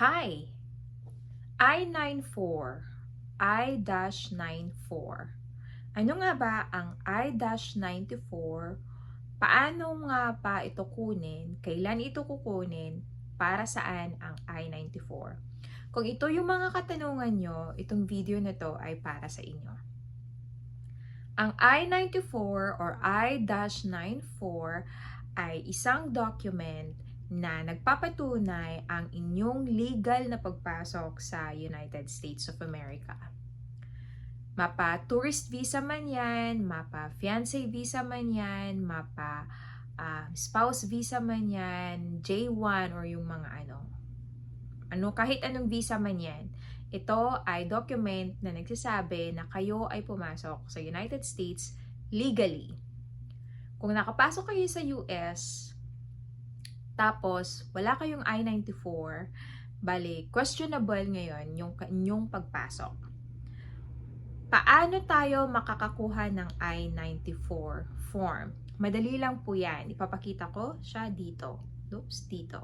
Hi! I-94, I-94. Ano nga ba ang I-94? Paano nga pa ito kunin? Kailan ito kukunin? Para saan ang I-94? Kung ito yung mga katanungan nyo, itong video na to ay para sa inyo. Ang I-94 or I-94 ay isang document na nagpapatunay ang inyong legal na pagpasok sa United States of America. Mapa tourist visa man yan, mapa fiancé visa man yan, mapa ah, spouse visa man yan, J1 or yung mga ano. Ano kahit anong visa man yan. Ito ay document na nagsasabi na kayo ay pumasok sa United States legally. Kung nakapasok kayo sa US, tapos wala kayong I-94, bali, questionable ngayon yung inyong pagpasok. Paano tayo makakakuha ng I-94 form? Madali lang po yan. Ipapakita ko siya dito. Oops, dito.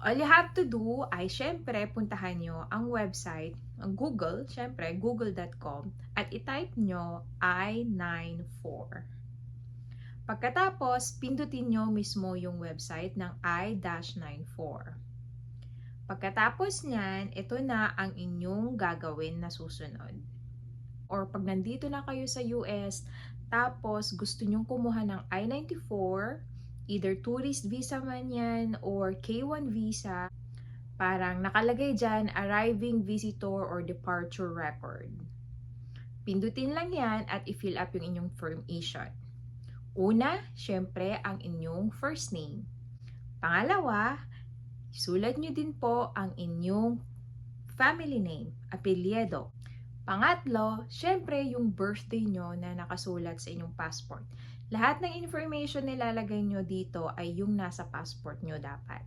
All you have to do ay syempre puntahan nyo ang website, ang Google, syempre google.com at itype nyo I-94. Pagkatapos, pindutin nyo mismo yung website ng I-94. Pagkatapos niyan, ito na ang inyong gagawin na susunod. Or pag nandito na kayo sa US, tapos gusto nyong kumuha ng I-94, either tourist visa man yan or K1 visa, parang nakalagay dyan, arriving visitor or departure record. Pindutin lang yan at i-fill up yung inyong information. Una, syempre, ang inyong first name. Pangalawa, sulat nyo din po ang inyong family name, apelyido. Pangatlo, syempre, yung birthday nyo na nakasulat sa inyong passport. Lahat ng information nilalagay nyo dito ay yung nasa passport nyo dapat.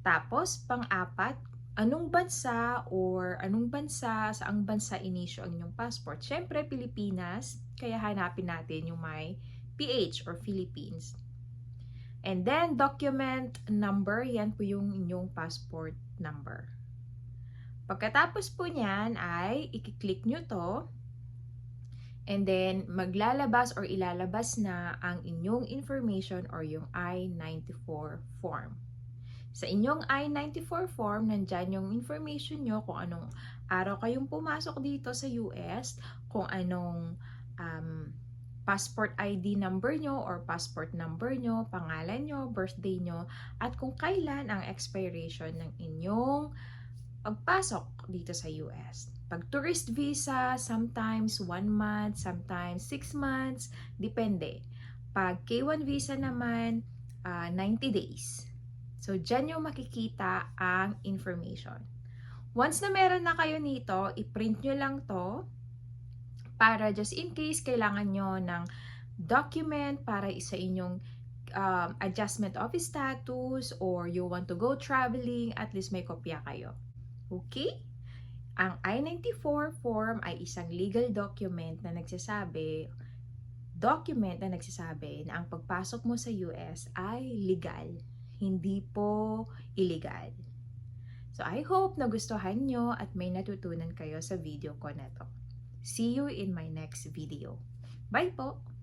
Tapos, pang-apat, anong bansa or anong bansa, saang bansa inisyo ang inyong passport? Syempre, Pilipinas, kaya hanapin natin yung may PH or Philippines. And then, document number, yan po yung inyong passport number. Pagkatapos po niyan ay i-click nyo to and then maglalabas or ilalabas na ang inyong information or yung I-94 form. Sa inyong I-94 form, nandyan yung information nyo kung anong araw kayong pumasok dito sa US, kung anong um, passport ID number nyo or passport number nyo, pangalan nyo, birthday nyo, at kung kailan ang expiration ng inyong pagpasok dito sa US. Pag tourist visa, sometimes 1 month, sometimes 6 months, depende. Pag K1 visa naman, ah, 90 days. So, dyan yung makikita ang information. Once na meron na kayo nito, i-print nyo lang to para just in case kailangan nyo ng document para sa inyong um, adjustment of status or you want to go traveling, at least may kopya kayo. Okay? Ang I-94 form ay isang legal document na nagsasabi, document na nagsasabi na ang pagpasok mo sa US ay legal, hindi po illegal. So I hope nagustuhan nyo at may natutunan kayo sa video ko na to. See you in my next video. Bye po!